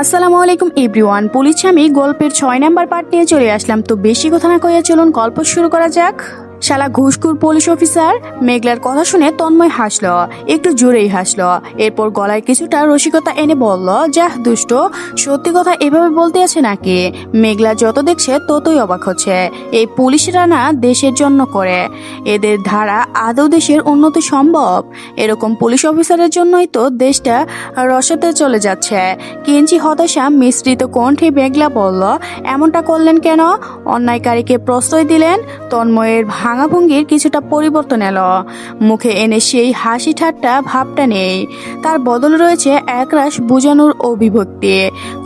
আসসালামু আলাইকুম, everyone. Police আমি গল্পের ছয় নাম্বার পার্ট নিয়ে চলে আসলাম, তো বেশি কথা না কইয়া চলুন, গল্প শুরু করা যাক। শালা ঘুষখুর পুলিশ অফিসার মেঘলার কথা শুনে তন্ময় হাসলো, একটু জোরেই হাসলো। এরপর গলায় কিছুটা রসিকতা এনে বলল, যাহ, দুষ্ট, সত্যি কথা এভাবে বলতে আছে নাকি? মেঘলা যত দেখছে ততই অবাক হচ্ছে। এই পুলিশরা না দেশের জন্য করে। এদের ধারা আদৌ দেশের উন্নতি সম্ভব? এরকম পুলিশ অফিসারের জন্যই তো দেশটা রসাতে চলে যাচ্ছে। কিঞ্চি হতাশা মিশ্রিত কণ্ঠে মেঘলা বলল, এমনটা করলেন কেন? অন্যায়কারীকে প্রশ্রয় দিলেন? তন্ময়ের ভাঙা ভঙ্গির কিছুটা পরিবর্তন এলো। মুখে এনে সেই হাসি ঠাট্টা ভাবটা নেই। তার বদল রয়েছে একরাশ বোঝানোর অভিভক্তি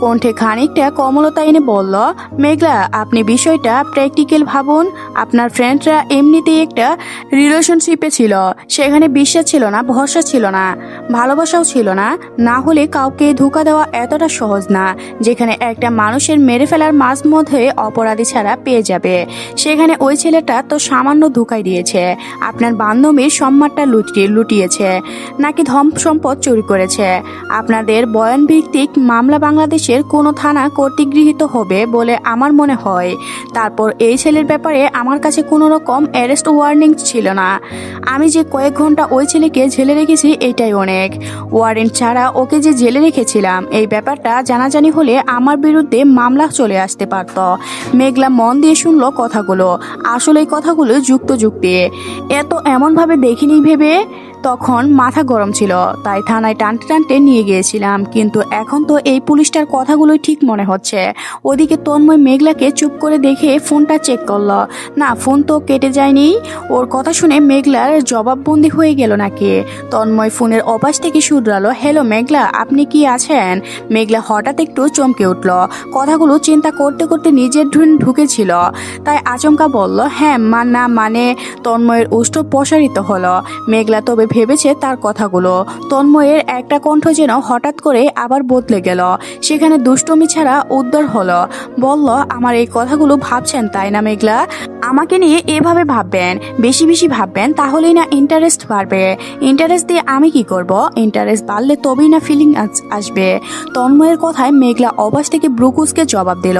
কণ্ঠে খানিকটা কমলতা এনে বলল, মেঘলা, আপনি বিষয়টা প্র্যাকটিক্যাল ভাবুন। আপনার ফ্রেন্ডরা এমনিতেই একটা রিলেশনশিপে ছিল। সেখানে বিশ্বাস ছিল না, ভরসা ছিল না, ভালোবাসাও ছিল না। না হলে কাউকে ধোকা দেওয়া এতটা সহজ না, যেখানে একটা মানুষের মেরে ফেলার মাঝ মধ্যে অপরাধী ছাড়া পেয়ে যাবে। সেখানে ওই ছেলেটা তো সামান্য ধোকাই দিয়েছে। আপনার বান্ধবীর সম্মানটা লুটিয়ে লুটিয়েছে, নাকি ধম সম্পদ চুরি করেছে। আপনাদের বয়ান ভিত্তিক মামলা বাংলাদেশের কোনো থানা কর্তৃক গৃহীত হবে বলে আমার মনে হয়। তারপর এই ছেলের ব্যাপারে আমার কাছে কোনো রকম অ্যারেস্ট ওয়ার্নিং ছিল না। আমি যে কয়েক ঘণ্টা ওই ছেলেকে জেলে রেখেছি এটাই অনেক। ওয়ারেন্ট ছাড়া ওকে যে জেলে রেখেছিলাম, এই ব্যাপারটা জানাজানি হলে আমার বিরুদ্ধে মামলা চলে আসতে পারত। মেঘলা মন দিয়ে শুনলো কথাগুলো। আসলে এই কথাগুলো যুক্ত যুক্তি। এত এমনভাবে দেখিনি ভেবে তখন মাথা গরম ছিল। তাই থানায় টানতে টানতে নিয়ে গিয়েছিলাম। কিন্তু এখন তো এই পুলিশটার কথাগুলোই ঠিক মনে হচ্ছে। ওদিকে তন্ময় মেঘলাকে চুপ করে দেখে ফোনটা চেক করল। না, ফোন তো কেটে যায়নি। ওর কথা শুনে মেঘলার জবাববন্দি হয়ে গেল নাকি? তন্ময় ফোনের অপাশ থেকে শুধরালো, হ্যালো মেঘলা, আপনি কি আছেন? মেঘলা হঠাৎ একটু চমকে উঠল। কথাগুলো চিন্তা করতে করতে নিজের ঢুন ঢুকেছিল। তাই আচমকা বলল হ্যাঁ মা না মানে? তন্ময়ের উষ্ঠ প্রসারিত হলো। মেঘলা তবে ভেবেছে তার কথাগুলো। তন্ময়ের একটা কণ্ঠ যেন হঠাৎ করে আবার বদলে গেল। সেখানে দুষ্টমি ছাড়া উদ্ধার হলো। বলল, আমার এই কথাগুলো ভাবছেন তাই না, মেঘলা? আমাকে নিয়ে এভাবে ভাববেন, বেশি বেশি ভাববেন, তাহলেই না ইন্টারেস্ট বাড়বে। ইন্টারেস্ট দিয়ে আমি কি করব? ইন্টারেস্ট বাড়লে তবেই না ফিলিং আসবে। তন্ময়ের কথায় মেঘলা অবাস থেকে ব্রুকুসকে জবাব দিল,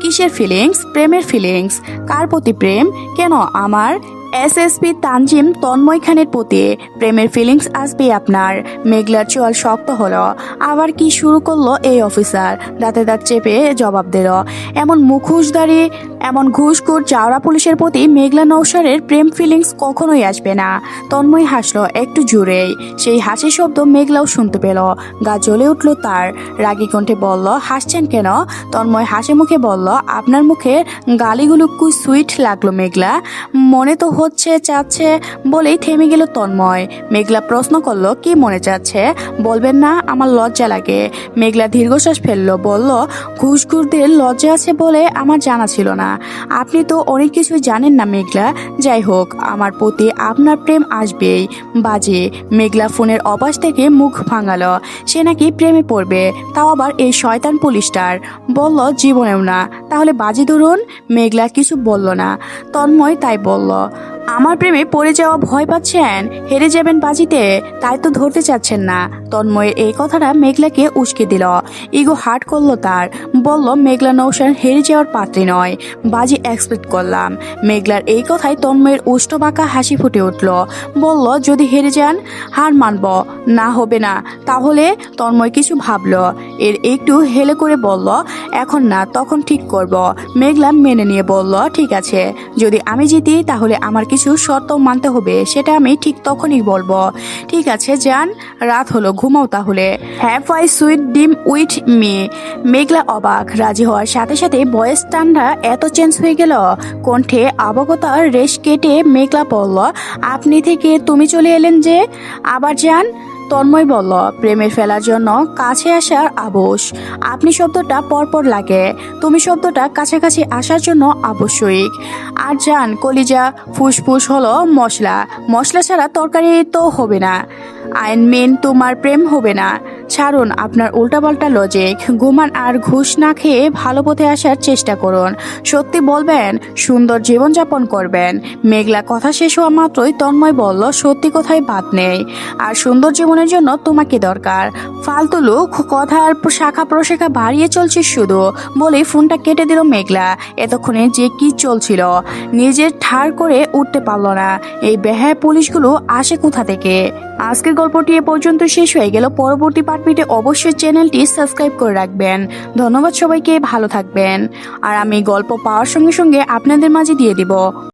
কিসের ফিলিংস প্রেমের ফিলিংস কার প্রতি প্রেম? কেন আমার? এসএসপি তানজিম তন্ময় খানের প্রতি প্রেমের ফিলিংস আসবে আপনার। মেঘলার চোয়াল শক্ত হলো, আবার কি শুরু করল এই অফিসার দাঁতে দাঁত চেপে জবাব দিল। এমন মুখোশধারী, এমন ঘুষখুর চাওড়া পুলিশের প্রতি মেঘলা নৌসারের প্রেম ফিলিংস কখনোই আসবে না। তন্ময় হাসলো একটু জোরেই। সেই হাসির শব্দ মেঘলাও শুনতে পেল। গা জ্বলে উঠল তার। রাগী কণ্ঠে বলল, হাসছেন কেন? তন্ময় হাসি মুখে বলল, আপনার মুখে গালিগুলো কু সুইট লাগল মেঘলা? মনে তো হচ্ছে, চাচ্ছে বলেই থেমে গেল তন্ময়। মেঘলা প্রশ্ন করল, কি মনে চাচ্ছে বলবেন না, আমার লজ্জা লাগে। মেঘলা দীর্ঘশ্বাস ফেলল, বলল ঘুষঘুরদের লজ্জা আছে বলে আমার জানা ছিল না। আপনি তো অনেক কিছু জানেন না মেঘলা। যাই হোক, আমার প্রতি আপনার প্রেম আসবেই। বাজে। মেঘলা ফোনের অবাস থেকে মুখ ভাঙালো। সে নাকি প্রেমে পড়বে, তাও আবার এই শয়তান পুলিশটার। বলল, জীবনেও না। তাহলে বাজি ধরুন? মেঘলা কিছু বলল না। তন্ময় তাই বলল আমার প্রেমে পড়ে যাওয়া ভয় পাচ্ছেন, হেরে যাবেন বাজিতে, তাই তো ধরতে চাচ্ছেন না। তন্ময়ের এই কথাটা মেঘলাকে উস্কে দিল। ইগো হার্ট করল তার। বলল, মেঘলা নৌসান, হেরে যাওয়ার পাত্রী নয়। বাজি এক্সপেক্ট করলাম। মেঘলার এই কথায় তন্ময়ের উষ্ঠ বাঁকা হাসি ফুটে উঠল। বলল, যদি হেরে যান, হার মানব। না হবে না। তাহলে তন্ময় কিছু ভাবলো। এর একটু হেলে করে বলল, এখন না, তখন ঠিক করব। মেঘলা মেনে নিয়ে বলল, ঠিক আছে। যদি আমি জিতি, তাহলে আমার কিছু শর্ত মানতে হবে, সেটা আমি ঠিক তখনই বলব। ঠিক আছে যান রাত হলো, ঘুমাও তাহলে। Have I sweet dream with me মেঘলা অবাক, রাজি হওয়ার সাথে সাথে বয়স টান্ডা এত চেঞ্জ হয়ে গেল। কণ্ঠে অবগতার রেশ কেটে মেঘলা পড়ল আপনি থেকে তুমি চলে এলেন যে? আবার যান তন্ময় বলল, প্রেমের ফেলার জন্য কাছে আসার আবশ। আপনি শব্দটা পরপর লাগে। তুমি শব্দটা কাছাকাছি আসার জন্য আবশ্যিক। আর যান কলিজা, ফুসফুস হলো মশলা। মশলা ছাড়া তরকারি তো হবে না। আইন মেন তোমার প্রেম হবে না। ছাড়ুন, আপনার উল্টাপাল্টা লজিক ঘুমান আর ঘুষ না খেয়ে ভালো পথে আসার চেষ্টা করুন। সত্যি বলবেন, সুন্দর জীবনযাপন করবেন। মেঘলা কথা শেষ হওয়া মাত্রই তন্ময় বলল, সত্যি কথায় বাদ নেই। আর সুন্দর জীবনের জন্য তোমাকে দরকার। ফালতু লোক কথার শাখা প্রশাখা বাড়িয়ে চলছিস শুধু। বলে ফোনটা কেটে দিল মেঘলা। এতক্ষণে যে কি চলছিল, নিজের ঠার করে উঠতে পারল না। এই বেহায় পুলিশগুলো আসে কোথা থেকে? আজকের গল্পটি এ পর্যন্ত শেষ হয়ে গেল। পরবর্তী পার্ট অবশ্যই চ্যানেলটি সাবস্ক্রাইব করে রাখবেন। ধন্যবাদ সবাইকে, ভালো থাকবেন। আর আমি গল্প পাওয়ার সঙ্গে সঙ্গে আপনাদের মাঝে দিয়ে দিব।